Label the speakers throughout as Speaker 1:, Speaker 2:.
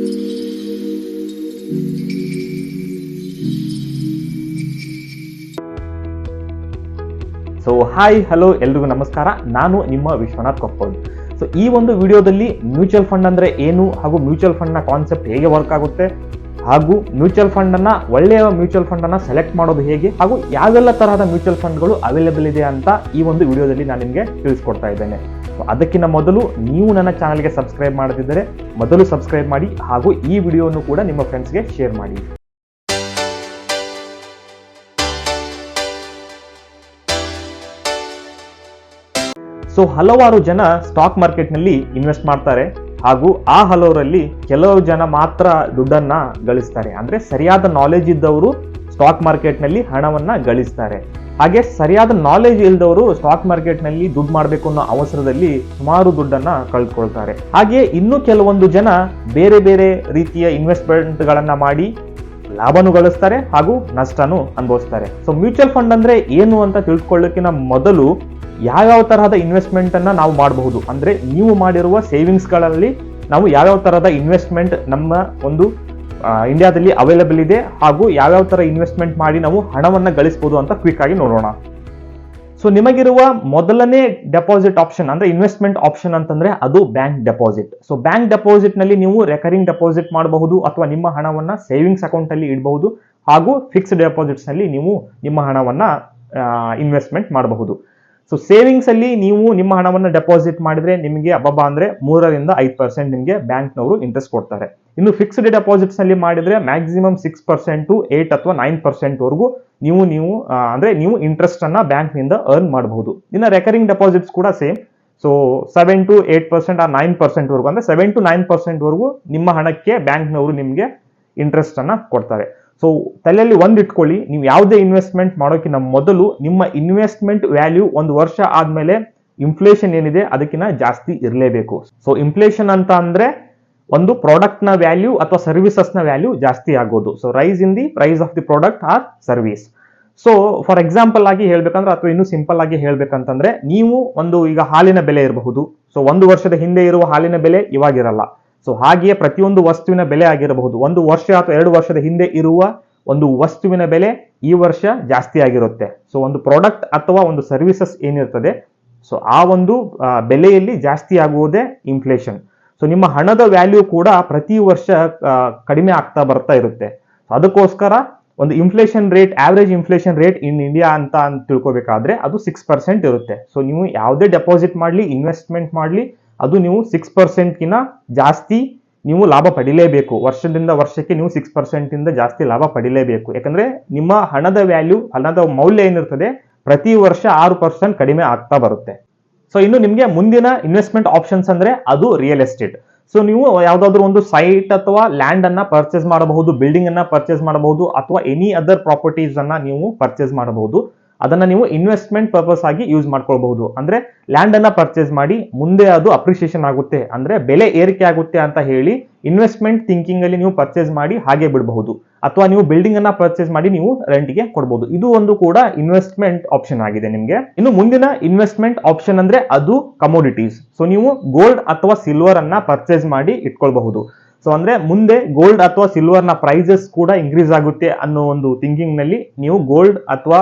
Speaker 1: So hi hello ಎಲ್ರಿಗೂ ನಮಸ್ಕಾರ. ನಾನು ನಿಮ್ಮ ವಿಶ್ವನಾಥ್ ಕೊಪ್ಪಲ್. ಸೊ ಈ ಒಂದು ವಿಡಿಯೋದಲ್ಲಿ ಮ್ಯೂಚುವಲ್ ಫಂಡ್ ಅಂದರೆ ಏನು ಹಾಗೂ ಮ್ಯೂಚುವಲ್ ಫಂಡ್ನ ಕಾನ್ಸೆಪ್ಟ್ ಹೇಗೆ ವರ್ಕ್ ಆಗುತ್ತೆ ಹಾಗೂ ಮ್ಯೂಚುವಲ್ ಫಂಡನ್ನು, ಒಳ್ಳೆಯ ಮ್ಯೂಚುವಲ್ ಫಂಡನ್ನು ಸೆಲೆಕ್ಟ್ ಮಾಡೋದು ಹೇಗೆ ಹಾಗೂ ಯಾವೆಲ್ಲ ತರಹದ ಮ್ಯೂಚುವಲ್ ಫಂಡ್ಗಳು ಅವೈಲೇಬಲ್ ಇದೆ ಅಂತ ಈ ಒಂದು ವಿಡಿಯೋದಲ್ಲಿ ನಾನು ನಿಮಗೆ ತಿಳಿಸ್ಕೊಡ್ತಾ ಇದ್ದೇನೆ. ಅದಕ್ಕಿಂತ ಮೊದಲು ನೀವು ನನ್ನ ಚಾನಲ್ಗೆ ಸಬ್ಸ್ಕ್ರೈಬ್ ಮಾಡದಿದ್ದರೆ ಮೊದಲು ಸಬ್ಸ್ಕ್ರೈಬ್ ಮಾಡಿ ಹಾಗೂ ಈ ವಿಡಿಯೋನು ಕೂಡ ನಿಮ್ಮ ಫ್ರೆಂಡ್ಸ್ಗೆ ಶೇರ್ ಮಾಡಿ. ಸೊ ಹಲವಾರು ಜನ ಸ್ಟಾಕ್ ಮಾರ್ಕೆಟ್ನಲ್ಲಿ ಇನ್ವೆಸ್ಟ್ ಮಾಡ್ತಾರೆ ಹಾಗೂ ಆ ಹಲವರಲ್ಲಿ ಕೆಲವು ಜನ ಮಾತ್ರ ದುಡ್ಡನ್ನ ಗಳಿಸ್ತಾರೆ. ಅಂದ್ರೆ ಸರಿಯಾದ ನಾಲೆಜ್ ಇದ್ದವರು ಸ್ಟಾಕ್ ಮಾರ್ಕೆಟ್ನಲ್ಲಿ ಹಣವನ್ನ ಗಳಿಸ್ತಾರೆ. ಹಾಗೆ ಸರಿಯಾದ ನಾಲೆಜ್ ಇಲ್ದವರು ಸ್ಟಾಕ್ ಮಾರ್ಕೆಟ್ನಲ್ಲಿ ದುಡ್ಡು ಮಾಡಬೇಕು ಅನ್ನೋ ಅವಸರದಲ್ಲಿ ಸುಮಾರು ದುಡ್ಡನ್ನ ಕಳ್ಕೊಳ್ತಾರೆ. ಹಾಗೆ ಇನ್ನು ಕೆಲವೊಂದು ಜನ ಬೇರೆ ಬೇರೆ ರೀತಿಯ ಇನ್ವೆಸ್ಟ್ಮೆಂಟ್ ಗಳನ್ನ ಮಾಡಿ ಲಾಭನೂ ಗಳಿಸ್ತಾರೆ ಹಾಗೂ ನಷ್ಟನೂ ಅನುಭವಿಸ್ತಾರೆ. ಸೊ ಮ್ಯೂಚುವಲ್ ಫಂಡ್ ಅಂದ್ರೆ ಏನು ಅಂತ ತಿಳ್ಕೊಳ್ಳೋಕ್ಕಿಂತ ಮೊದಲು ಯಾವ್ಯಾವ ತರಹದ ಇನ್ವೆಸ್ಟ್ಮೆಂಟ್ ಅನ್ನ ನಾವು ಮಾಡಬಹುದು? ಅಂದ್ರೆ ನೀವು ಮಾಡಿರುವ ಸೇವಿಂಗ್ಸ್ಗಳಲ್ಲಿ ನಾವು ಯಾವ್ಯಾವ ತರಹದ ಇನ್ವೆಸ್ಟ್ಮೆಂಟ್ ನಮ್ಮ ಒಂದು ಇಂಡಿಯಾದಲ್ಲಿ ಅವೈಲೇಬಲ್ ಇದೆ ಹಾಗೂ ಯಾವ್ಯಾವ ಥರ ಇನ್ವೆಸ್ಟ್ಮೆಂಟ್ ಮಾಡಿ ನಾವು ಹಣವನ್ನು ಗಳಿಸ್ಬೋದು ಅಂತ ಕ್ವಿಕ್ ಆಗಿ ನೋಡೋಣ. ಸೊ ನಿಮಗಿರುವ ಮೊದಲನೇ ಡೆಪಾಸಿಟ್ ಆಪ್ಷನ್ ಅಂದ್ರೆ ಇನ್ವೆಸ್ಟ್ಮೆಂಟ್ ಆಪ್ಷನ್ ಅಂತಂದ್ರೆ ಅದು ಬ್ಯಾಂಕ್ ಡೆಪಾಸಿಟ್ ಸೊ ಬ್ಯಾಂಕ್ ಡೆಪಾಸಿಟ್ನಲ್ಲಿ ನೀವು ರೆಕರಿಂಗ್ ಡೆಪಾಸಿಟ್ ಮಾಡಬಹುದು ಅಥವಾ ನಿಮ್ಮ ಹಣವನ್ನ ಸೇವಿಂಗ್ಸ್ ಅಕೌಂಟ್ ಅಲ್ಲಿ ಇಡಬಹುದು ಹಾಗೂ ಫಿಕ್ಸ್ಡ್ ಡೆಪಾಸಿಟ್ಸ್ನಲ್ಲಿ ನೀವು ನಿಮ್ಮ ಹಣವನ್ನ ಇನ್ವೆಸ್ಟ್ಮೆಂಟ್ ಮಾಡಬಹುದು. ಸೊ ಸೇವಿಂಗ್ಸ್ ಅಲ್ಲಿ ನೀವು ನಿಮ್ಮ ಹಣವನ್ನು ಡೆಪಾಸಿಟ್ ಮಾಡಿದ್ರೆ ನಿಮಗೆ ಅಬ್ಬಬ್ಬ ಅಂದ್ರೆ ಮೂರರಿಂದ ಐದು ಪರ್ಸೆಂಟ್ ನಿಮಗೆ ಬ್ಯಾಂಕ್ನವರು ಇಂಟ್ರೆಸ್ಟ್ ಕೊಡ್ತಾರೆ. ಇನ್ನು ಫಿಕ್ಸ್ಡ್ ಡೆಪಾಸಿಟ್ಸ್ ಅಲ್ಲಿ ಮಾಡಿದ್ರೆ maximum six percent to eight ಅಥವಾ ನೈನ್ ಪರ್ಸೆಂಟ್ ವರೆಗೂ ನೀವು ನೀವು ಅಂದ್ರೆ ನೀವು ಇಂಟ್ರೆಸ್ಟ್ ಅನ್ನ ಬ್ಯಾಂಕ್ನಿಂದ ಅರ್ನ್ ಮಾಡಬಹುದು. ಇನ್ನು ರೆಕರಿಂಗ್ ಡೆಪಾಸಿಟ್ಸ್ ಕೂಡ same so seven to eight percent ಆ ನೈನ್ ಪರ್ಸೆಂಟ್ ವರೆಗೂ, ಅಂದ್ರೆ ಸೆವೆನ್ ಟು ನೈನ್ ಪರ್ಸೆಂಟ್ ವರೆಗೂ ನಿಮ್ಮ ಹಣಕ್ಕೆ ಬ್ಯಾಂಕ್ನವರು ನಿಮಗೆ ಇಂಟ್ರೆಸ್ಟ್ ಅನ್ನ ಕೊಡ್ತಾರೆ. ಸೊ ತಲೆಯಲ್ಲಿ ಒಂದು ಇಟ್ಕೊಳ್ಳಿ. ನೀವು ಯಾವುದೇ ಇನ್ವೆಸ್ಟ್ಮೆಂಟ್ ಮಾಡೋಕ್ಕಿಂತ ಮೊದಲು ನಿಮ್ಮ ಇನ್ವೆಸ್ಟ್ಮೆಂಟ್ ವ್ಯಾಲ್ಯೂ ಒಂದು ವರ್ಷ ಆದ್ಮೇಲೆ ಇನ್ಫ್ಲೇಷನ್ ಏನಿದೆ ಅದಕ್ಕಿಂತ ಜಾಸ್ತಿ ಇರಲೇಬೇಕು. ಸೊ ಇನ್ಫ್ಲೇಷನ್ ಅಂತ ಅಂದ್ರೆ ಒಂದು ಪ್ರಾಡಕ್ಟ್ನ ವ್ಯಾಲ್ಯೂ ಅಥವಾ ಸರ್ವಿಸಸ್ನ ವ್ಯಾಲ್ಯೂ ಜಾಸ್ತಿ ಆಗೋದು. So rise in the price of the product or service so for example ಆಗಿ ಹೇಳ್ಬೇಕಂದ್ರೆ ಅಥವಾ ಇನ್ನೂ ಸಿಂಪಲ್ ಆಗಿ ಹೇಳ್ಬೇಕಂತಂದ್ರೆ ನೀವು ಒಂದು ಈಗ ಹಾಲಿನ ಬೆಲೆ ಇರಬಹುದು. ಸೊ ಒಂದು ವರ್ಷದ ಹಿಂದೆ ಇರುವ ಹಾಲಿನ ಬೆಲೆ ಇವಾಗಿರಲ್ಲ. ಸೊ ಹಾಗೆಯೇ ಪ್ರತಿಯೊಂದು ವಸ್ತುವಿನ ಬೆಲೆ ಆಗಿರಬಹುದು. ಒಂದು ವರ್ಷ ಅಥವಾ ಎರಡು ವರ್ಷದ ಹಿಂದೆ ಇರುವ ಒಂದು ವಸ್ತುವಿನ ಬೆಲೆ ಈ ವರ್ಷ ಜಾಸ್ತಿ ಆಗಿರುತ್ತೆ. ಸೊ ಒಂದು ಪ್ರಾಡಕ್ಟ್ ಅಥವಾ ಒಂದು ಸರ್ವಿಸಸ್ ಏನಿರ್ತದೆ ಸೊ ಆ ಒಂದು ಬೆಲೆಯಲ್ಲಿ ಜಾಸ್ತಿ ಆಗುವುದೇ ಇನ್ಫ್ಲೇಷನ್ ಸೊ ನಿಮ್ಮ ಹಣದ ವ್ಯಾಲ್ಯೂ ಕೂಡ ಪ್ರತಿ ವರ್ಷ ಕಡಿಮೆ ಆಗ್ತಾ ಬರ್ತಾ ಇರುತ್ತೆ. ಅದಕ್ಕೋಸ್ಕರ ಒಂದು inflation rate average inflation rate in India ಅಂತ ಅಂತ ತಿಳ್ಕೊಬೇಕಾದ್ರೆ ಅದು ಸಿಕ್ಸ್ ಪರ್ಸೆಂಟ್ ಇರುತ್ತೆ. ಸೊ ನೀವು ಯಾವುದೇ ಡೆಪಾಸಿಟ್ ಮಾಡಲಿ ಇನ್ವೆಸ್ಟ್ಮೆಂಟ್ ಮಾಡಲಿ ಅದು ನೀವು ಸಿಕ್ಸ್ ಪರ್ಸೆಂಟ್ಗಿನ ಜಾಸ್ತಿ ನೀವು ಲಾಭ ಪಡಿಲೇಬೇಕು. ವರ್ಷದಿಂದ ವರ್ಷಕ್ಕೆ ನೀವು ಸಿಕ್ಸ್ ಪರ್ಸೆಂಟಿಂದ ಜಾಸ್ತಿ ಲಾಭ ಪಡಿಲೇಬೇಕು. ಯಾಕಂದ್ರೆ ನಿಮ್ಮ ಹಣದ ವ್ಯಾಲ್ಯೂ ಹಣದ ಮೌಲ್ಯ ಏನಿರ್ತದೆ, ಪ್ರತಿ ವರ್ಷ ಆರು ಪರ್ಸೆಂಟ್ ಕಡಿಮೆ ಆಗ್ತಾ ಬರುತ್ತೆ. ಸೊ ಇನ್ನು ನಿಮಗೆ ಮುಂದಿನ ಇನ್ವೆಸ್ಟ್ಮೆಂಟ್ ಆಪ್ಷನ್ಸ್ ಅಂದ್ರೆ ಅದು ರಿಯಲ್ ಎಸ್ಟೇಟ್ ಸೊ ನೀವು ಯಾವುದಾದ್ರೂ ಒಂದು ಸೈಟ್ ಅಥವಾ ಲ್ಯಾಂಡ್ ಅನ್ನ ಪರ್ಚೇಸ್ ಮಾಡಬಹುದು ಬಿಲ್ಡಿಂಗ್ ಅನ್ನ ಪರ್ಚೇಸ್ ಮಾಡಬಹುದು, ಅಥವಾ ಎನಿ ಅದರ್ ಪ್ರಾಪರ್ಟೀಸ್ ಅನ್ನ ನೀವು ಪರ್ಚೇಸ್ ಮಾಡಬಹುದು. ಅದನ್ನ ನೀವು ಇನ್ವೆಸ್ಟ್ಮೆಂಟ್ ಪರ್ಪಸ್ ಆಗಿ ಯೂಸ್ ಮಾಡ್ಕೊಳ್ಬಹುದು. ಅಂದ್ರೆ ಲ್ಯಾಂಡ್ ಅನ್ನ ಪರ್ಚೇಸ್ ಮಾಡಿ ಮುಂದೆ ಅದು ಅಪ್ರಿಸಿಯೇಷನ್ ಆಗುತ್ತೆ. ಅಂದ್ರೆ ಬೆಲೆ ಏರಿಕೆ ಆಗುತ್ತೆ ಅಂತ ಹೇಳಿ ಇನ್ವೆಸ್ಟ್ಮೆಂಟ್ ಥಿಂಕಿಂಗ್ ಅಲ್ಲಿ ನೀವು ಪರ್ಚೇಸ್ ಮಾಡಿ ಹಾಗೆ ಬಿಡಬಹುದು. ಅಥವಾ ನೀವು ಬಿಲ್ಡಿಂಗ್ ಅನ್ನ ಪರ್ಚೇಸ್ ಮಾಡಿ ನೀವು ರೆಂಟ್ಗೆ ಕೊಡಬಹುದು. ಇದು ಒಂದು ಕೂಡ ಇನ್ವೆಸ್ಟ್ಮೆಂಟ್ ಆಪ್ಷನ್ ಆಗಿದೆ ನಿಮಗೆ. ಇನ್ನು ಮುಂದಿನ ಇನ್ವೆಸ್ಟ್ಮೆಂಟ್ ಆಪ್ಷನ್ ಅಂದ್ರೆ ಅದು ಕಮೋಡಿಟೀಸ್ ಸೊ ನೀವು ಗೋಲ್ಡ್ ಅಥವಾ ಸಿಲ್ವರ್ ಅನ್ನ ಪರ್ಚೇಸ್ ಮಾಡಿ ಇಟ್ಕೊಳ್ಬಹುದು. ಸೊ ಅಂದ್ರೆ ಮುಂದೆ ಗೋಲ್ಡ್ ಅಥವಾ ಸಿಲ್ವರ್ನ ಪ್ರೈಸಸ್ ಕೂಡ ಇನ್ಕ್ರೀಸ್ ಆಗುತ್ತೆ ಅನ್ನೋ ಒಂದು ಥಿಂಕಿಂಗ್ನಲ್ಲಿ ನೀವು ಗೋಲ್ಡ್ ಅಥವಾ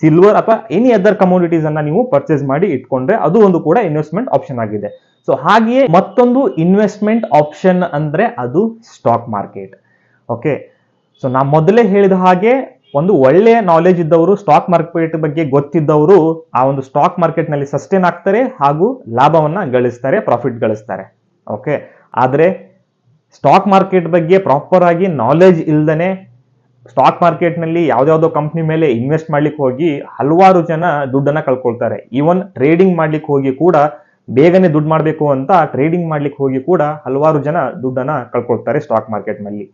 Speaker 1: ಸಿಲ್ವರ್ ಅಥವಾ ಎನಿ ಅದರ್ ಕಮೋಡಿಟೀಸ್ ಅನ್ನ ನೀವು ಪರ್ಚೇಸ್ ಮಾಡಿ ಇಟ್ಕೊಂಡ್ರೆ ಅದು ಒಂದು ಕೂಡ ಇನ್ವೆಸ್ಟ್ಮೆಂಟ್ ಆಪ್ಷನ್ ಆಗಿದೆ. ಸೊ ಹಾಗೆಯೇ ಮತ್ತೊಂದು ಇನ್ವೆಸ್ಟ್ಮೆಂಟ್ ಆಪ್ಷನ್ ಅಂದ್ರೆ ಅದು ಸ್ಟಾಕ್ ಮಾರ್ಕೆಟ್ ಓಕೆ ಸೊ ನಾ ಮೊದಲೇ ಹೇಳಿದ ಹಾಗೆ ಒಂದು ಒಳ್ಳೆಯ ನಾಲೆಜ್ ಇದ್ದವರು ಸ್ಟಾಕ್ ಮಾರ್ಕೆಟ್ ಬಗ್ಗೆ ಗೊತ್ತಿದ್ದವರು ಆ ಒಂದು ಸ್ಟಾಕ್ ಮಾರ್ಕೆಟ್ನಲ್ಲಿ ಸಸ್ಟೈನ್ ಆಗ್ತಾರೆ ಹಾಗೂ ಲಾಭವನ್ನ ಗಳಿಸ್ತಾರೆ ಪ್ರಾಫಿಟ್ ಗಳಿಸ್ತಾರೆ. ಓಕೆ ಆದರೆ ಸ್ಟಾಕ್ ಮಾರ್ಕೆಟ್ ಬಗ್ಗೆ ಪ್ರಾಪರ್ ಆಗಿ ನಾಲೆಜ್ ಇಲ್ದನೆ ಸ್ಟಾಕ್ ಮಾರ್ಕೆಟ್ನಲ್ಲಿ ಯಾವ್ದಾವ್ದೋ ಕಂಪ್ನಿ ಮೇಲೆ ಇನ್ವೆಸ್ಟ್ ಮಾಡ್ಲಿಕ್ಕೆ ಹೋಗಿ ಹಲವಾರು ಜನ ದುಡ್ಡನ್ನ ಕಳ್ಕೊಳ್ತಾರೆ. ಈವನ್ ಟ್ರೇಡಿಂಗ್ ಮಾಡ್ಲಿಕ್ಕೆ ಹೋಗಿ ಕೂಡ ಬೇಗನೆ ದುಡ್ಡು ಮಾಡಬೇಕು ಅಂತ ಟ್ರೇಡಿಂಗ್ ಮಾಡ್ಲಿಕ್ಕೆ ಹೋಗಿ ಕೂಡ ಹಲವಾರು ಜನ ದುಡ್ಡನ್ನ ಕಳ್ಕೊಳ್ತಾರೆ ಸ್ಟಾಕ್ ಮಾರ್ಕೆಟ್ನಲ್ಲಿ.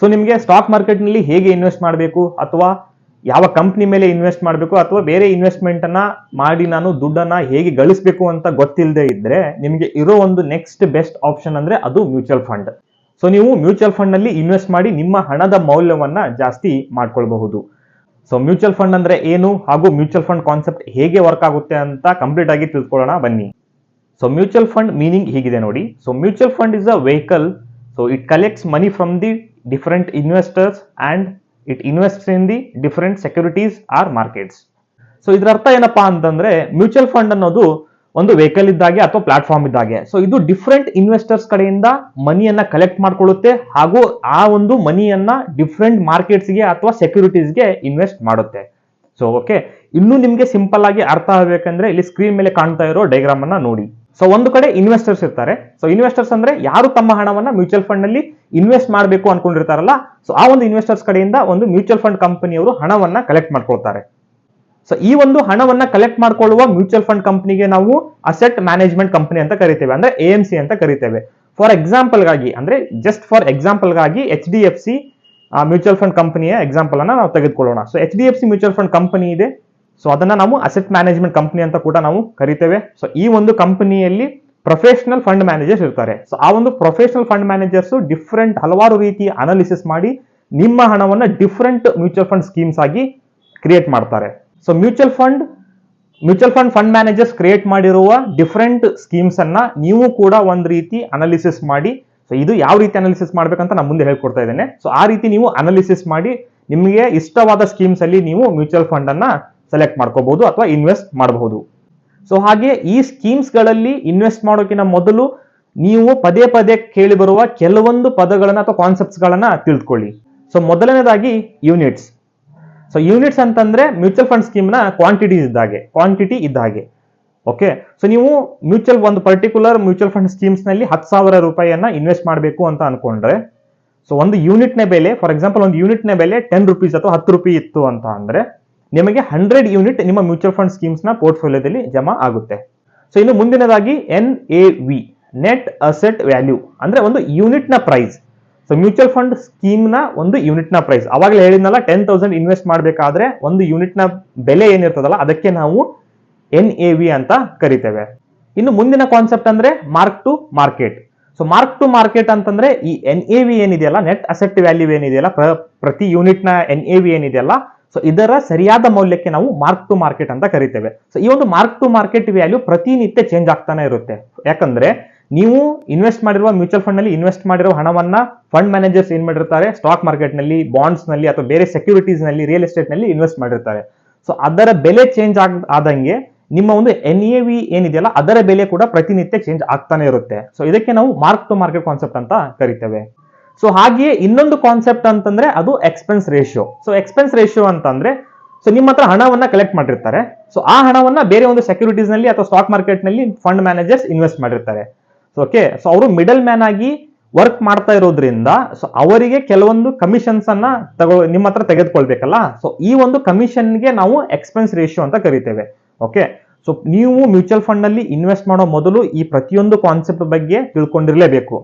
Speaker 1: ಸೊ ನಿಮಗೆ ಸ್ಟಾಕ್ ಮಾರ್ಕೆಟ್ನಲ್ಲಿ ಹೇಗೆ ಇನ್ವೆಸ್ಟ್ ಮಾಡಬೇಕು ಅಥವಾ ಯಾವ ಕಂಪ್ನಿ ಮೇಲೆ ಇನ್ವೆಸ್ಟ್ ಮಾಡಬೇಕು ಅಥವಾ ಬೇರೆ ಇನ್ವೆಸ್ಟ್ಮೆಂಟ್ ಅನ್ನ ಮಾಡಿ ನಾನು ದುಡ್ಡನ್ನ ಹೇಗೆ ಗಳಿಸಬೇಕು ಅಂತ ಗೊತ್ತಿಲ್ಲದೆ ಇದ್ದರೆ ನಿಮಗೆ ಇರೋ ಒಂದು ನೆಕ್ಸ್ಟ್ ಬೆಸ್ಟ್ ಆಪ್ಷನ್ ಅಂದ್ರೆ ಅದು ಮ್ಯೂಚುವಲ್ ಫಂಡ್ ಸೊ ನೀವು ಮ್ಯೂಚುವಲ್ ಫಂಡ್ನಲ್ಲಿ ಇನ್ವೆಸ್ಟ್ ಮಾಡಿ ನಿಮ್ಮ ಹಣದ ಮೌಲ್ಯವನ್ನ ಜಾಸ್ತಿ ಮಾಡ್ಕೊಳ್ಬಹುದು. ಸೊ ಮ್ಯೂಚುವಲ್ ಫಂಡ್ ಅಂದ್ರೆ ಏನು? ಹಾಗೂ ಮ್ಯೂಚುವಲ್ ಫಂಡ್ ಕಾನ್ಸೆಪ್ಟ್ ಹೇಗೆ ವರ್ಕ್ ಆಗುತ್ತೆ ಅಂತ ಕಂಪ್ಲೀಟ್ ಆಗಿ ತಿಳ್ಕೊಳ್ಳೋಣ ಬನ್ನಿ. ಸೊ ಮ್ಯೂಚುವಲ್ ಫಂಡ್ ಮೀನಿಂಗ್ ಹೀಗಿದೆ ನೋಡಿ. So mutual fund is a vehicle so it collects money from the different investors and it invests in the different securities or markets so ಇದರ ಅರ್ಥ ಏನಪ್ಪಾ ಅಂತಂದ್ರೆ ಮ್ಯೂಚುವಲ್ ಫಂಡ್ ಅನ್ನೋದು ಒಂದು ವೆಹಿಕಲ್ ಇದ್ದಾಗೆ ಅಥವಾ ಪ್ಲಾಟ್ಫಾರ್ಮ್ ಇದ್ದಾಗೆ. ಸೊ ಇದು ಡಿಫ್ರೆಂಟ್ ಇನ್ವೆಸ್ಟರ್ಸ್ ಕಡೆಯಿಂದ ಮನಿಯನ್ನ ಕಲೆಕ್ಟ್ ಮಾಡ್ಕೊಳ್ಳುತ್ತೆ ಹಾಗೂ ಆ ಒಂದು ಮನಿಯನ್ನ ಡಿಫ್ರೆಂಟ್ ಮಾರ್ಕೆಟ್ಸ್ಗೆ ಅಥವಾ ಸೆಕ್ಯೂರಿಟೀಸ್ಗೆ ಇನ್ವೆಸ್ಟ್ ಮಾಡುತ್ತೆ. ಸೊ ಓಕೆ ಇನ್ನು ನಿಮ್ಗೆ ಸಿಂಪಲ್ ಆಗಿ ಅರ್ಥ ಆಗಬೇಕಂದ್ರೆ ಇಲ್ಲಿ ಸ್ಕ್ರೀನ್ ಮೇಲೆ ಕಾಣ್ತಾ ಇರೋ ಡೈಗ್ರಾಮ್ ಅನ್ನ ನೋಡಿ. ಸೊ ಒಂದು ಕಡೆ ಇನ್ವೆಸ್ಟರ್ಸ್ ಇರ್ತಾರೆ. ಸೊ ಇನ್ವೆಸ್ಟರ್ಸ್ ಅಂದ್ರೆ ಯಾರು ತಮ್ಮ ಹಣವನ್ನ ಮ್ಯೂಚುವಲ್ ಫಂಡ್ನಲ್ಲಿ ಇನ್ವೆಸ್ಟ್ ಮಾಡಬೇಕು ಅನ್ಕೊಂಡಿರ್ತಾರಲ್ಲ ಸೊ ಆ ಒಂದು ಇನ್ವೆಸ್ಟರ್ಸ್ ಕಡೆಯಿಂದ ಒಂದು ಮ್ಯೂಚುವಲ್ ಫಂಡ್ ಕಂಪನಿಯವರು ಹಣವನ್ನ ಕಲೆಕ್ಟ್ ಮಾಡ್ಕೊಳ್ತಾರೆ. ಸೊ ಈ ಒಂದು ಹಣವನ್ನ ಕಲೆಕ್ಟ್ ಮಾಡ್ಕೊಳ್ಳುವ ಮ್ಯೂಚುವಲ್ ಫಂಡ್ ಕಂಪನಿಗೆ ನಾವು ಅಸೆಟ್ ಮ್ಯಾನೇಜ್ಮೆಂಟ್ ಕಂಪನಿ ಅಂತ ಕರಿತೇವೆ. ಅಂದ್ರೆ ಎ ಎಂ ಸಿ ಅಂತ ಕರಿತೇವೆ. ಫಾರ್ ಎಕ್ಸಾಂಪಲ್ಗಾಗಿ, ಅಂದ್ರೆ just for ಎಕ್ಸಾಂಪಲ್ಗಾಗಿ H D F C mutual fund ಕಂಪನಿಯ ಎಕ್ಸಾಂಪಲ್ ಅನ್ನ ನಾವು ತೆಗೆದುಕೊಳ್ಳೋಣ. So H D F C mutual fund company ಇದೆ. ಸೊ ಅದನ್ನ ನಾವು ಅಸೆಟ್ ಮ್ಯಾನೇಜ್ಮೆಂಟ್ ಕಂಪನಿ ಅಂತ ಕೂಡ ನಾವು ಕರಿತೇವೆ. ಸೊ ಈ ಒಂದು ಕಂಪನಿಯಲ್ಲಿ ಪ್ರೊಫೆಷನಲ್ ಫಂಡ್ ಮ್ಯಾನೇಜರ್ಸ್ ಇರ್ತಾರೆ. ಸೊ ಆ ಒಂದು ಪ್ರೊಫೆಷನಲ್ ಫಂಡ್ ಮ್ಯಾನೇಜರ್ಸ್ ಡಿಫ್ರೆಂಟ್ ಹಲವಾರು ರೀತಿಯ ಅನಾಲಿಸಿಸ್ ಮಾಡಿ ನಿಮ್ಮ ಹಣವನ್ನ ಡಿಫ್ರೆಂಟ್ ಮ್ಯೂಚುವಲ್ ಫಂಡ್ ಸ್ಕೀಮ್ಸ್ ಆಗಿ ಕ್ರಿಯೇಟ್ ಮಾಡ್ತಾರೆ. So mutual fund mutual fund fund managers create ಮಾಡಿರುವ ಡಿಫ್ರೆಂಟ್ ಸ್ಕೀಮ್ಸ್ ಅನ್ನ ನೀವು ಕೂಡ ಒಂದ್ ರೀತಿ ಅನಾಲಿಸಿಸ್ ಮಾಡಿ. ಸೊ ಇದು ಯಾವ ರೀತಿ ಅನಾಲಿಸಿಸ್ ಮಾಡ್ಬೇಕಂತ ನಾನು ಮುಂದೆ ಹೇಳ್ಕೊಡ್ತಾ ಇದ್ದೇನೆ. ಸೊ ಆ ರೀತಿ ನೀವು ಅನಾಲಿಸಿಸ್ ಮಾಡಿ ನಿಮಗೆ ಇಷ್ಟವಾದ ಸ್ಕೀಮ್ಸ್ ಅಲ್ಲಿ ನೀವು ಮ್ಯೂಚುವಲ್ ಫಂಡ್ ಅನ್ನ ಸೆಲೆಕ್ಟ್ ಮಾಡ್ಕೋಬಹುದು ಅಥವಾ ಇನ್ವೆಸ್ಟ್ ಮಾಡಬಹುದು. ಸೊ ಹಾಗೆ ಈ ಸ್ಕೀಮ್ಸ್ಗಳಲ್ಲಿ ಇನ್ವೆಸ್ಟ್ ಮಾಡೋಕಿನ ಮೊದಲು ನೀವು ಪದೇ ಪದೇ ಕೇಳಿ ಬರುವ ಕೆಲವೊಂದು ಪದಗಳನ್ನ ಅಥವಾ ಕಾನ್ಸೆಪ್ಟ್ಸ್ ಗಳನ್ನ ತಿಳ್ಕೊಳ್ಳಿ. ಸೊ ಮೊದಲನೇದಾಗಿ ಯೂನಿಟ್ಸ್ ಸೊ ಯೂನಿಟ್ಸ್ ಅಂತಂದ್ರೆ ಮ್ಯೂಚುವಲ್ ಫಂಡ್ ಸ್ಕೀಮ್ನ ಕ್ವಾಂಟಿಟೀಸ್ ಕ್ವಾಂಟಿಟಿ ಇದ್ದಾಗೆ ಕ್ವಾಂಟಿಟಿ ಇದ್ದ ಹಾಗೆ ಓಕೆ ಸೊ ನೀವು ಮ್ಯೂಚುವಲ್ ಒಂದು ಪರ್ಟಿಕ್ಯುಲರ್ ಮ್ಯೂಚುವಲ್ ಫಂಡ್ ಸ್ಕೀಮ್ಸ್ನಲ್ಲಿ ಹತ್ತು ಸಾವಿರ ರೂಪಾಯಿಯನ್ನ ಇನ್ವೆಸ್ಟ್ ಮಾಡಬೇಕು ಅಂತ ಅನ್ಕೊಂಡ್ರೆ ಸೊ ಒಂದು ಯೂನಿಟ್ನ ಬೆಲೆ ಫಾರ್ ಎಕ್ಸಾಂಪಲ್ ಒಂದು ಯೂನಿಟ್ನ ಬೆಲೆ ಟೆನ್ ರುಪೀಸ್ ಅಥವಾ ಹತ್ತು ರೂಪಾಯಿ ಇತ್ತು ಅಂತ ಅಂದ್ರೆ, ನಿಮಗೆ ಹಂಡ್ರೆಡ್ ಯೂನಿಟ್ ನಿಮ್ಮ ಮ್ಯೂಚುವಲ್ ಫಂಡ್ ಸ್ಕೀಮ್ಸ್ನ ಪೋರ್ಟ್ಫೋಲಿಯೋದಲ್ಲಿ ಜಮಾ ಆಗುತ್ತೆ. ಸೊ ಇನ್ನು ಮುಂದಿನದಾಗಿ N A V net asset value ಅಂದ್ರೆ ಒಂದು ಯೂನಿಟ್ನ ಪ್ರೈಸ್ ಸೊ ಮ್ಯೂಚುವಲ್ ಫಂಡ್ ಸ್ಕೀಮ್ನ ಒಂದು ಯೂನಿಟ್ನ ಪ್ರೈಸ್ ಅವಾಗಲೇ ಹೇಳಿದ್ನಲ್ಲ ಟೆನ್ ತೌಸಂಡ್ ಇನ್ವೆಸ್ಟ್ ಮಾಡಬೇಕಾದ್ರೆ ಒಂದು ಯೂನಿಟ್ನ ಬೆಲೆ ಏನಿರ್ತದಲ್ಲ, ಅದಕ್ಕೆ ನಾವು ಎನ್ ಎ ವಿ ಅಂತ ಕರಿತೇವೆ. ಇನ್ನು ಮುಂದಿನ ಕಾನ್ಸೆಪ್ಟ್ ಅಂದ್ರೆ mark to market so mark to market ಅಂತಂದ್ರೆ ಈ ಎನ್ ಎ ವಿ ಏನಿದೆಯಲ್ಲ ನೆಟ್ ಅಸೆಟ್ ವ್ಯಾಲ್ಯೂ ಏನಿದೆಯಲ್ಲ, ಪ್ರ- ಪ್ರತಿ ಯೂನಿಟ್ನ ಎನ್ ಎ ವಿ ಏನಿದೆಯಲ್ಲ ಸೊ ಇದರ ಸರಿಯಾದ ಮೌಲ್ಯಕ್ಕೆ ನಾವು ಮಾರ್ಕ್ ಟು ಮಾರ್ಕೆಟ್ ಅಂತ ಕರಿತೇವೆ. ಸೊ ಈ ಒಂದು ಮಾರ್ಕ್ ಟು ಮಾರ್ಕೆಟ್ ವ್ಯಾಲ್ಯೂ ಪ್ರತಿನಿತ್ಯ ಚೇಂಜ್ ಆಗ್ತಾನೆ ಇರುತ್ತೆ. ಯಾಕಂದ್ರೆ ನೀವು ಇನ್ವೆಸ್ಟ್ ಮಾಡಿರುವ ಮ್ಯೂಚುವಲ್ ಫಂಡ್ನಲ್ಲಿ ಇನ್ವೆಸ್ಟ್ ಮಾಡಿರುವ ಹಣವನ್ನ ಫಂಡ್ ಮ್ಯಾನೇಜರ್ಸ್ ಏನ್ ಮಾಡಿರ್ತಾರೆ? ಸ್ಟಾಕ್ ಮಾರ್ಕೆಟ್ನಲ್ಲಿ ಬಾಂಡ್ಸ್ನಲ್ಲಿ ಅಥವಾ ಬೇರೆ ಸೆಕ್ಯೂರಿಟೀಸ್ನಲ್ಲಿ ರಿಯಲ್ ಎಸ್ಟೇಟ್ನಲ್ಲಿ ಇನ್ವೆಸ್ಟ್ ಮಾಡಿರ್ತಾರೆ. ಸೊ ಅದರ ಬೆಲೆ ಚೇಂಜ್ ಆಗ ಆದಂಗೆ ನಿಮ್ಮ ಒಂದು ಎನ್ ಎ ವಿ ಏನಿದೆಯಲ್ಲ, ಅದರ ಬೆಲೆ ಕೂಡ ಪ್ರತಿನಿತ್ಯ ಚೇಂಜ್ ಆಗ್ತಾನೆ ಇರುತ್ತೆ. ಸೊ ಇದಕ್ಕೆ ನಾವು ಮಾರ್ಕ್ ಟು ಮಾರ್ಕೆಟ್ ಕಾನ್ಸೆಪ್ಟ್ ಅಂತ ಕರಿತೇವೆ. ಸೊ ಹಾಗೆಯೇ ಇನ್ನೊಂದು ಕಾನ್ಸೆಪ್ಟ್ ಅಂತಂದ್ರೆ ಅದು expense ratio so expense ratio ಅಂತಂದ್ರೆ ಸೊ ನಿಮ್ಮ ಹತ್ರ ಹಣವನ್ನ ಕಲೆಕ್ಟ್ ಮಾಡಿರ್ತಾರೆ. ಸೊ ಆ ಹಣವನ್ನ ಬೇರೆ ಒಂದು ಸೆಕ್ಯೂರಿಟೀಸ್ನಲ್ಲಿ ಅಥವಾ ಸ್ಟಾಕ್ ಮಾರ್ಕೆಟ್ನಲ್ಲಿ ಫಂಡ್ ಮ್ಯಾನೇಜರ್ಸ್ ಇನ್ವೆಸ್ಟ್ ಮಾಡಿರ್ತಾರೆ. ಓಕೆ ಸೊ ಅವರು ಮಿಡಲ್ ಮ್ಯಾನ್ ಆಗಿ ವರ್ಕ್ ಮಾಡ್ತಾ ಇರೋದ್ರಿಂದ ಸೊ ಅವರಿಗೆ ಕೆಲವೊಂದು ಕಮಿಷನ್ಸ್ ಅನ್ನ ತಗೋ, ನಿಮ್ಮ ಹತ್ರ ತೆಗೆದುಕೊಳ್ಬೇಕಲ್ಲ? ಸೊ ಈ ಒಂದು ಕಮಿಷನ್ಗೆ ನಾವು ಎಕ್ಸ್ಪೆನ್ಸ್ ರೇಷಿಯೋ ಅಂತ ಕರಿತೇವೆ. ಓಕೆ ಸೊ ನೀವು ಮ್ಯೂಚುವಲ್ ಫಂಡ್ನಲ್ಲಿ ಇನ್ವೆಸ್ಟ್ ಮಾಡೋ ಮೊದಲು ಈ ಪ್ರತಿಯೊಂದು ಕಾನ್ಸೆಪ್ಟ್ ಬಗ್ಗೆ ತಿಳ್ಕೊಂಡಿರಲೇಬೇಕು.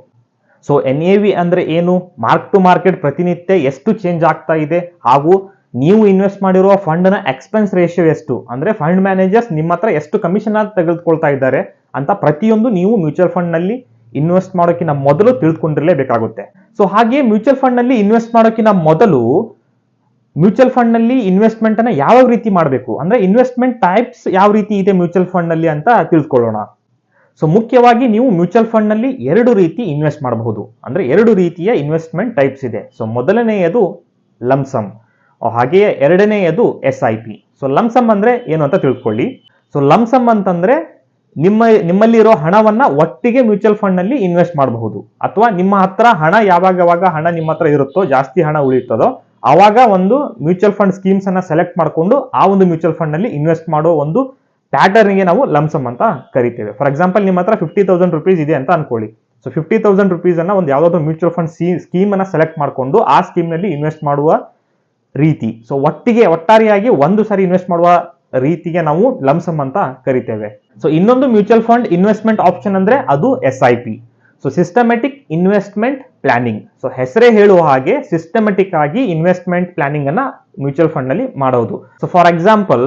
Speaker 1: ಸೊ ಎನ್ ಎ ವಿ ಅಂದ್ರೆ ಏನು? ಮಾರ್ಕ್ ಟು ಮಾರ್ಕೆಟ್ ಪ್ರತಿನಿತ್ಯ ಎಷ್ಟು ಚೇಂಜ್ ಆಗ್ತಾ ಇದೆ? ಹಾಗೂ ನೀವು ಇನ್ವೆಸ್ಟ್ ಮಾಡಿರುವ ಫಂಡ್ನ ಎಕ್ಸ್ಪೆನ್ಸ್ ರೇಷಿಯೋ ಎಷ್ಟು? ಅಂದ್ರೆ ಫಂಡ್ ಮ್ಯಾನೇಜರ್ಸ್ ನಿಮ್ಮ ಹತ್ರ ಎಷ್ಟು ಕಮಿಷನ್ ತೆಗೆದುಕೊಳ್ತಾ ಇದ್ದಾರೆ? ಅಂತ ಪ್ರತಿಯೊಂದು ನೀವು ಮ್ಯೂಚುವಲ್ ಫಂಡ್ನಲ್ಲಿ ಇನ್ವೆಸ್ಟ್ ಮಾಡೋಕ್ಕಿಂತ ಮೊದಲು ತಿಳ್ಕೊಂಡಿರಲೇಬೇಕಾಗುತ್ತೆ. ಸೊ ಹಾಗೆ ಮ್ಯೂಚುವಲ್ ಫಂಡ್ನಲ್ಲಿ ಇನ್ವೆಸ್ಟ್ ಮಾಡೋಕ್ಕಿಂತ ಮೊದಲು ಮ್ಯೂಚುವಲ್ ಫಂಡ್ನಲ್ಲಿ ಇನ್ವೆಸ್ಟ್ಮೆಂಟನ್ನು ಯಾವ ರೀತಿ ಮಾಡಬೇಕು? ಅಂದ್ರೆ ಇನ್ವೆಸ್ಟ್ಮೆಂಟ್ ಟೈಪ್ಸ್ ಯಾವ ರೀತಿ ಇದೆ ಮ್ಯೂಚುವಲ್ ಫಂಡ್ನಲ್ಲಿ ಅಂತ ತಿಳ್ಕೊಳ್ಳೋಣ. ಸೊ ಮುಖ್ಯವಾಗಿ ನೀವು ಮ್ಯೂಚುವಲ್ ಫಂಡ್ನಲ್ಲಿ ಎರಡು ರೀತಿ ಇನ್ವೆಸ್ಟ್ ಮಾಡಬಹುದು. ಅಂದ್ರೆ ಎರಡು ರೀತಿಯ ಇನ್ವೆಸ್ಟ್ಮೆಂಟ್ ಟೈಪ್ಸ್ ಇದೆ. ಸೊ ಮೊದಲನೆಯದು ಲಂಸಮ್ ಹಾಗೆಯೇ ಎರಡನೆಯದು S I P so lump sum ಅಂದ್ರೆ ಏನು ಅಂತ ತಿಳ್ಕೊಳ್ಳಿ. ಸೊ ಲಂಸಮ್ ಅಂತಂದ್ರೆ ನಿಮ್ಮ, ನಿಮ್ಮಲ್ಲಿರೋ ಹಣವನ್ನ ಒಟ್ಟಿಗೆ ಮ್ಯೂಚುವಲ್ ಫಂಡ್ನಲ್ಲಿ ಇನ್ವೆಸ್ಟ್ ಮಾಡಬಹುದು. ಅಥವಾ ನಿಮ್ಮ ಹತ್ರ ಹಣ ಯಾವಾಗ ಯಾವಾಗ ಹಣ ನಿಮ್ಮ ಹತ್ರ ಇರುತ್ತೋ, ಜಾಸ್ತಿ ಹಣ ಉಳಿಯುತ್ತದೋ, ಆವಾಗ ಒಂದು ಮ್ಯೂಚುವಲ್ ಫಂಡ್ ಸ್ಕೀಮ್ಸ್ ಅನ್ನ ಸೆಲೆಕ್ಟ್ ಮಾಡಿಕೊಂಡು ಆ ಒಂದು ಮ್ಯೂಚುವಲ್ ಫಂಡ್ನಲ್ಲಿ ಇನ್ವೆಸ್ಟ್ ಮಾಡೋ ಒಂದು ಪ್ಯಾಟರ್ನ್ಗೆ ನಾವು ಲಂಸಮ್ ಅಂತ ಕರಿತೇವೆ. ಫಾರ್ ಎಕ್ಸಾಂಪಲ್ ನಿಮ್ಮ ಹತ್ರ ಫಿಫ್ಟಿ ತೌಸಂಡ್ ರುಪೀಸ್ ಇದೆ ಅಂತ ಅನ್ಕೊಳ್ಳಿ. ಸೊ ಫಿಫ್ಟಿ ತೌಸಂಡ್ ರುಪೀಸ್ ಅನ್ನ ಒಂದು ಯಾವ್ದಾದ್ರು ಮ್ಯೂಚುವಲ್ ಫಂಡ್ ಸ್ಕೀಮ್ ಅನ್ನ ಸೆಲೆಕ್ಟ್ ಮಾಡಿಕೊಂಡು ಆ ಸ್ಕೀಮ್ನಲ್ಲಿ ಇನ್ವೆಸ್ಟ್ ಮಾಡುವ ರೀತಿ. ಸೊ ಒಟ್ಟಿಗೆ, ಒಟ್ಟಾರೆಯಾಗಿ ಒಂದು ಸಾರಿ ಇನ್ವೆಸ್ಟ್ ಮಾಡುವ ರೀತಿಗೆ ನಾವು ಲಮ್ಸಮ್ ಅಂತ ಕರಿತೇವೆ. ಸೊ ಇನ್ನೊಂದು ಮ್ಯೂಚುವಲ್ ಫಂಡ್ ಇನ್ವೆಸ್ಟ್ಮೆಂಟ್ ಆಪ್ಷನ್ ಅಂದ್ರೆ ಅದು S I P so systematic investment planning so ಹೆಸರೇ ಹೇಳುವ ಹಾಗೆ ಸಿಸ್ಟಮೆಟಿಕ್ ಆಗಿ ಇನ್ವೆಸ್ಟ್ಮೆಂಟ್ ಪ್ಲಾನಿಂಗ್ ಅನ್ನ ಮ್ಯೂಚುವಲ್ ಫಂಡ್ನಲ್ಲಿ ಮಾಡೋದು. ಸೊ ಫಾರ್ ಎಕ್ಸಾಂಪಲ್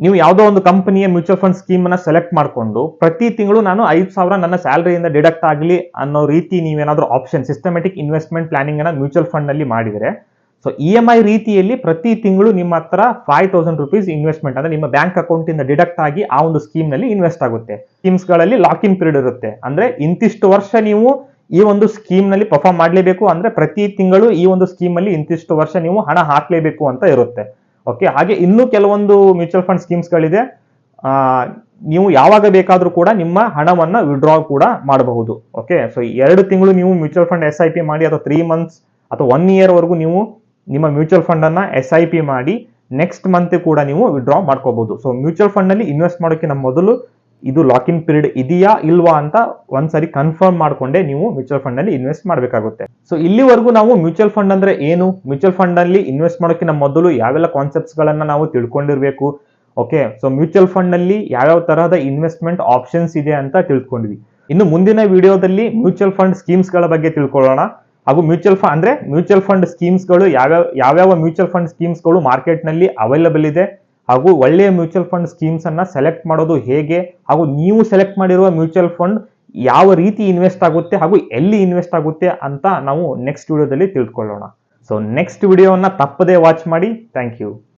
Speaker 1: ನೀವು ಯಾವುದೋ ಒಂದು ಕಂಪನಿಯ ಮ್ಯೂಚುವಲ್ ಫಂಡ್ ಸ್ಕೀಮ್ ಅನ್ನ ಸೆಲೆಕ್ಟ್ ಮಾಡಿಕೊಂಡು ಪ್ರತಿ ತಿಂಗಳು ನಾನು ಐದು ಸಾವಿರ ನನ್ನ ಸ್ಯಾಲರಿಯಿಂದ ಡಿಡಕ್ಟ್ ಆಗಲಿ ಅನ್ನೋ ರೀತಿ ನೀವೇನಾದ್ರೂ ಆಪ್ಷನ್ ಸಿಸ್ಟಮೆಟಿಕ್ ಇನ್ವೆಸ್ಟ್ಮೆಂಟ್ ಪ್ಲಾನಿಂಗ್ ಅನ್ನ ಮ್ಯೂಚುವಲ್ ಫಂಡ್ನಲ್ಲಿ ಮಾಡಿದರೆ ಸೊ ಇ ಎಂ ಐ ರೀತಿಯಲ್ಲಿ ಪ್ರತಿ ತಿಂಗಳು ನಿಮ್ಮ ಹತ್ರ ಫೈವ್ ತೌಸಂಡ್ ರುಪೀಸ್ ಇನ್ವೆಸ್ಟ್ಮೆಂಟ್ ಅಂದ್ರೆ ನಿಮ್ಮ ಬ್ಯಾಂಕ್ ಅಕೌಂಟ್ ಇಂದ ಡಿಡಕ್ಟ್ ಆಗಿ ಆ ಒಂದು ಸ್ಕೀಮ್ನಲ್ಲಿ ಇನ್ವೆಸ್ಟ್ ಆಗುತ್ತೆ. ಸ್ಕೀಮ್ಸ್ಗಳಲ್ಲಿ ಲಾಕ್ ಇನ್ ಪೀರಿಯಡ್ ಇರುತ್ತೆ. ಅಂದ್ರೆ ಇಂತಿಷ್ಟು ವರ್ಷ ನೀವು ಈ ಒಂದು ಸ್ಕೀಮ್ನಲ್ಲಿ ಪರ್ಫಾರ್ಮ್ ಮಾಡಲೇಬೇಕು ಅಂದ್ರೆ ಪ್ರತಿ ತಿಂಗಳು ಈ ಒಂದು ಸ್ಕೀಮ್ ಅಲ್ಲಿ ಇಂತಿಷ್ಟು ವರ್ಷ ನೀವು ಹಣ ಹಾಕ್ಲೇಬೇಕು ಅಂತ ಇರುತ್ತೆ. ಓಕೆ ಹಾಗೆ ಇನ್ನೂ ಕೆಲವೊಂದು ಮ್ಯೂಚುವಲ್ ಫಂಡ್ ಸ್ಕೀಮ್ಸ್ ಗಳಿದೆ. ನೀವು ಯಾವಾಗ ಬೇಕಾದರೂ ಕೂಡ ನಿಮ್ಮ ಹಣವನ್ನ ವಿಡ್ರಾ ಕೂಡ ಮಾಡಬಹುದು. ಓಕೆ ಸೊ ಎರಡು ತಿಂಗಳು ನೀವು mutual fund S I P ಮಾಡಿ ಅಥವಾ ತ್ರೀ ಮಂತ್ಸ್ ಅಥವಾ ಒನ್ ಇಯರ್ ವರೆಗೂ ನೀವು ನಿಮ್ಮ ಮ್ಯೂಚುವಲ್ ಫಂಡ್ ಅನ್ನ ಎಸ್ ಐ ಪಿ ಮಾಡಿ ನೆಕ್ಸ್ಟ್ ಮಂತ್ ಕೂಡ ನೀವು ವಿಡ್ರಾ ಮಾಡ್ಕೋಬಹುದು so mutual fund invest invest ನಮ್ಮ ಮೊದಲು ಇದು ಲಾಕ್ ಇನ್ ಪೀರಿಯಡ್ ಇದೆಯಾ ಇಲ್ವಾ ಅಂತ ಒಂದ್ಸರಿ ಕನ್ಫರ್ಮ್ ಮಾಡ್ಕೊಂಡೆ ನೀವು ಮ್ಯೂಚುವಲ್ ಫಂಡ್ ಅಲ್ಲಿ ಇನ್ವೆಸ್ಟ್ ಮಾಡಬೇಕಾಗುತ್ತೆ. ಸೊ ಇಲ್ಲಿವರೆಗೂ ನಾವು ಮ್ಯೂಚುವಲ್ ಫಂಡ್ ಅಂದ್ರೆ ಏನು? ಮ್ಯೂಚುವಲ್ ಫಂಡ್ ಅಲ್ಲಿ ಇನ್ವೆಸ್ಟ್ ನಮ್ಮ ಮೊದಲು ಯಾವೆಲ್ಲ ಕಾನ್ಸೆಪ್ಟ್ಸ್ ಗಳನ್ನ ನಾವು ತಿಳ್ಕೊಂಡಿರ್ಬೇಕು? ಓಕೆ ಸೊ ಮ್ಯೂಚುವಲ್ ಫಂಡ್ನಲ್ಲಿ ಯಾವ್ಯಾವ ತರಹದ ಇನ್ವೆಸ್ಟ್ಮೆಂಟ್ ಆಪ್ಷನ್ಸ್ ಇದೆ ಅಂತ ತಿಳ್ಕೊಂಡ್ವಿ ಇನ್ನು ಮುಂದಿನ ವಿಡಿಯೋದಲ್ಲಿ ಮ್ಯೂಚುವಲ್ ಫಂಡ್ ಸ್ಕೀಮ್ಸ್ಗಳ ಬಗ್ಗೆ ತಿಳ್ಕೊಳ್ಳೋಣ. ಹಾಗೂ ಮ್ಯೂಚುವಲ್ ಫಂಡ್ ಅಂದ್ರೆ ಮ್ಯೂಚುವಲ್ ಫಂಡ್ ಸ್ಕೀಮ್ಸ್ಗಳು ಯಾವ್ಯಾವ ಯಾವ್ಯಾವ ಮ್ಯೂಚುವಲ್ ಫಂಡ್ ಸ್ಕೀಮ್ಸ್ಗಳು ಮಾರ್ಕೆಟ್ನಲ್ಲಿ ಅವೈಲಬಲ್ ಇದೆ ಹಾಗೂ ಒಳ್ಳೆಯ ಮ್ಯೂಚುವಲ್ ಫಂಡ್ ಸ್ಕೀಮ್ಸ್ ಅನ್ನ ಸೆಲೆಕ್ಟ್ ಮಾಡೋದು ಹೇಗೆ ಹಾಗೂ ನೀವು ಸೆಲೆಕ್ಟ್ ಮಾಡಿರುವ ಮ್ಯೂಚುವಲ್ ಫಂಡ್ ಯಾವ ರೀತಿ ಇನ್ವೆಸ್ಟ್ ಆಗುತ್ತೆ ಹಾಗೂ ಎಲ್ಲಿ ಇನ್ವೆಸ್ಟ್ ಆಗುತ್ತೆ ಅಂತ ನಾವು ನೆಕ್ಸ್ಟ್ ವಿಡಿಯೋದಲ್ಲಿ ತಿಳ್ಕೊಳ್ಳೋಣ. ಸೊ ನೆಕ್ಸ್ಟ್ ವಿಡಿಯೋವನ್ನು ತಪ್ಪದೇ ವಾಚ್ ಮಾಡಿ. Thank you